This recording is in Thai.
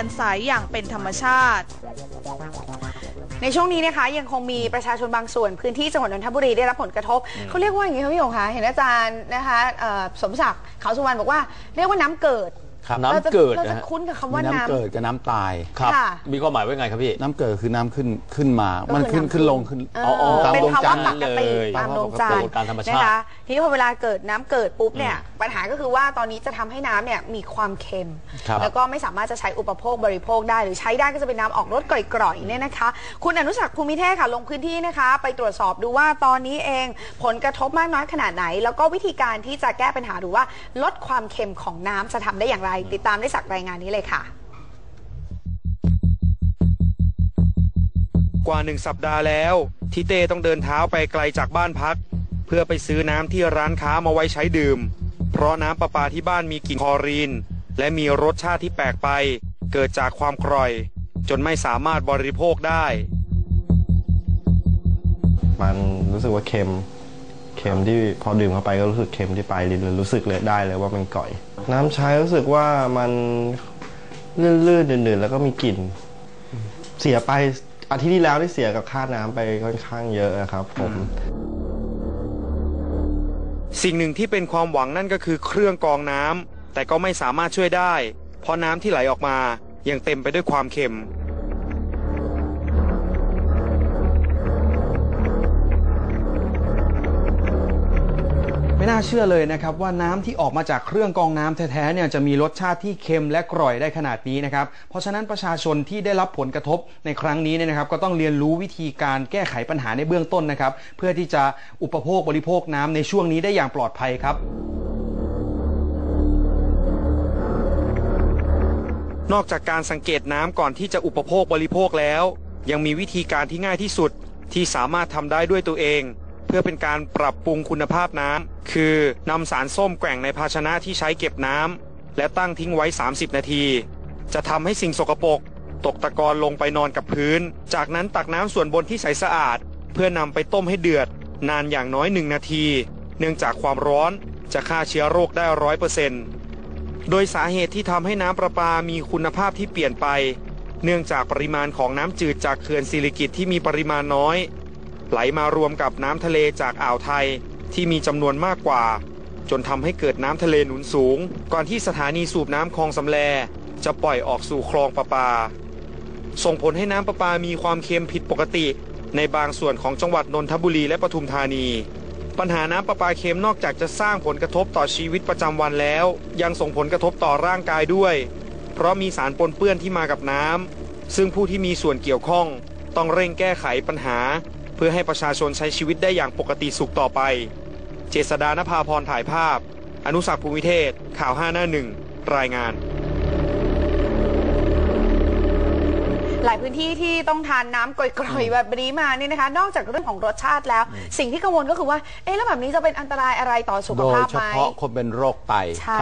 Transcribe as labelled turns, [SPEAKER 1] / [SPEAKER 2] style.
[SPEAKER 1] ยนใสอย่างเป็นธรรมชาติ
[SPEAKER 2] ในช่วงนี้นะคะยังคงมีประชาชนบางส่วนพื้นที่จังหวัดนนทบุรีได้รับผลกระทบเขาเรียกว่าอย่างนี้ครับพี่หยงคะเห็นอาจารย์นะคะเอ่อสมศักดิ์เขาสุวรรณบอกว่าเรียกว่าน้ำเกิด
[SPEAKER 3] ครับ
[SPEAKER 2] เราจะ
[SPEAKER 3] น้ำเกิด
[SPEAKER 2] เรา
[SPEAKER 3] นะ
[SPEAKER 2] จะ
[SPEAKER 3] ฮะ
[SPEAKER 2] คุ้นกับคำว่า
[SPEAKER 4] มี
[SPEAKER 2] น้ำ
[SPEAKER 4] น้ำเกิดกับน้ำตาย
[SPEAKER 3] ครับ
[SPEAKER 2] ค่ะ
[SPEAKER 3] มีความหมายว่าไงครับพี่
[SPEAKER 4] น้ำเกิดคือน้ำขึ้นขึ้นมา
[SPEAKER 2] ก็คือ
[SPEAKER 4] มันขึ้น
[SPEAKER 2] น้ำ
[SPEAKER 4] ขึ้นลงขึ้น
[SPEAKER 2] เออ
[SPEAKER 3] อ๋อ
[SPEAKER 4] ตาม
[SPEAKER 2] เป็น
[SPEAKER 4] ดวง
[SPEAKER 2] ภาวะ
[SPEAKER 4] จันทร์
[SPEAKER 2] ปกติ
[SPEAKER 3] เลย
[SPEAKER 2] ตามดวงจันทร์
[SPEAKER 3] ตามธรรมชาติ
[SPEAKER 2] นะคะทีนี้พอเวลาเกิดน้ำเกิดปุ๊บเนี่ยปัญหาก็คือว่าตอนนี้จะทำให้น้ำเนี่ยมีความเค็ม
[SPEAKER 4] ครับ
[SPEAKER 2] แล้วก็ไม่สามารถจะใช้อุปโภคบริโภคได้ หรือใช้ได้ก็จะเป็นน้ำออกรสกร่อยๆเนี่ยนะคะ คุณอนุสักดิ์ภูมิเทศค่ะลงพื้นที่นะคะ ไปตรวจสอบดูว่าตอนนี้เองผลกระทบมากน้อยขนาดไหน แล้วก็วิธีการที่จะแก้ปัญหาหรือว่าลดความเค็มของน้ำจะทำได้อย่างไรติดตามได้จากรายงานนี้เลยค่ะ
[SPEAKER 5] กว่าหนึ่งสัปดาห์แล้วที่เต้ต้องเดินเท้าไปไกลจากบ้านพัก เพื่อไปซื้อน้ำที่ร้านค้ามาไว้ใช้ดื่ม เพราะน้ำประปาที่บ้านมีกลิ่นคลอรีน และมีรสชาติที่แปลกไป เกิดจากความกร่อย จนไม่สามารถบริโภคได้
[SPEAKER 6] มันรู้สึกว่าเค็ม เค็มที่พอดื่มเข้าไปก็รู้สึกเค็มที่ปลายลิ้นเลยรู้สึกเลยได้เลยว่ามันก่อย น้ำใช้รู้สึกว่ามันลื่นๆหนืดๆแล้วก็มีกลิ่น เสียไปอาทิตย์ที่แล้วได้เสียกับค่าน้ำไปค่อนข้างเยอะครับ ผม
[SPEAKER 5] สิ่งหนึ่งที่เป็นความหวังนั่นก็คือเครื่องกรองน้ำแต่ก็ไม่สามารถช่วยได้ เพราะน้ำที่ไหลออกมายังเต็มไปด้วยความเค็ม
[SPEAKER 7] เชื่อเลยนะครับว่าน้ำที่ออกมาจากเครื่องกรองน้ำแท้ๆเนี่ยจะมีรสชาติที่เค็มและกร่อยได้ขนาดนี้นะครับ เพราะฉะนั้นประชาชนที่ได้รับผลกระทบในครั้งนี้เนี่ยนะครับ ก็ต้องเรียนรู้วิธีการแก้ไขปัญหาในเบื้องต้นนะครับ เพื่อที่จะอุปโภคบริโภคน้ำในช่วงนี้ได้อย่างปลอดภัยครับ
[SPEAKER 5] นอกจากการสังเกตน้ำก่อนที่จะอุปโภคบริโภคแล้ว ยังมีวิธีการที่ง่ายที่สุดที่สามารถทำได้ด้วยตัวเอง พื่อเป็นการปรับปรุงคุณภาพน้ำคือนำสารส้มแกว่งในภาชนะที่ใช้เก็บน้ำและตั้งทิ้งไว้ 30 นาที จะทำให้สิ่งสกปรกตกตะกอนลงไปนอนกับพื้น จากนั้นตักน้ำส่วนบนที่ใสสะอาด เพื่อนำไปต้มให้เดือด นานอย่างน้อยหนึ่งนาที เนื่องจากความร้อนจะฆ่าเชื้อโรคได้ร้อยเปอร์เซ็นต์โดยสาเหตุที่ทำให้น้ำประปามีคุณภาพที่เปลี่ยนไป เนื่องจากปริมาณของน้ำจืดจากเขื่อนสิริกิตที่มีปริมาณน้อย ไหลมารวมกับน้ำทะเลจากอ่าวไทยที่มีจำนวนมากกว่า จนทำให้เกิดน้ำทะเลหนุนสูง ก่อนที่สถานีสูบน้ำคลองสำแล จะปล่อยออกสู่คลองประปา ส่งผลให้น้ำประปามีความเค็มผิดปกติ ในบางส่วนของจังหวัดนนทบุรีและปทุมธานี ปัญหาน้ำประปาเค็มนอกจากจะสร้างผลกระทบต่อชีวิตประจำวันแล้ว ยังส่งผลกระทบต่อร่างกายด้วย เพราะมีสารปนเปื้อนที่มากับน้ำซึ่งผู้ที่มีส่วนเกี่ยวข้องต้องเร่งแก้ไขปัญหา พื่อให้ประชาชนใช้ชีวิตได้อย่างปกติสุขต่อไป เจษดานภาพรถ่ายภาพ อนุสักษ์ภูมิเทศ ข่าว5หน้าหนึ่งรายงาน
[SPEAKER 2] หลายพื้นที่ที่ต้องทานน้ำกร่อยๆแบบนี้มาเนี่ยนะคะ นอกจากเรื่องของรสชาติแล้ว สิ่งที่กังวลก็คือว่า เอ๊ะแล้วแบบนี้จะเป็นอันตรายอะไรต่อสุข
[SPEAKER 4] โดย
[SPEAKER 2] ภาพ
[SPEAKER 4] เฉ
[SPEAKER 2] ไหม
[SPEAKER 4] พาะคนเป็นโรคไต
[SPEAKER 2] ใช่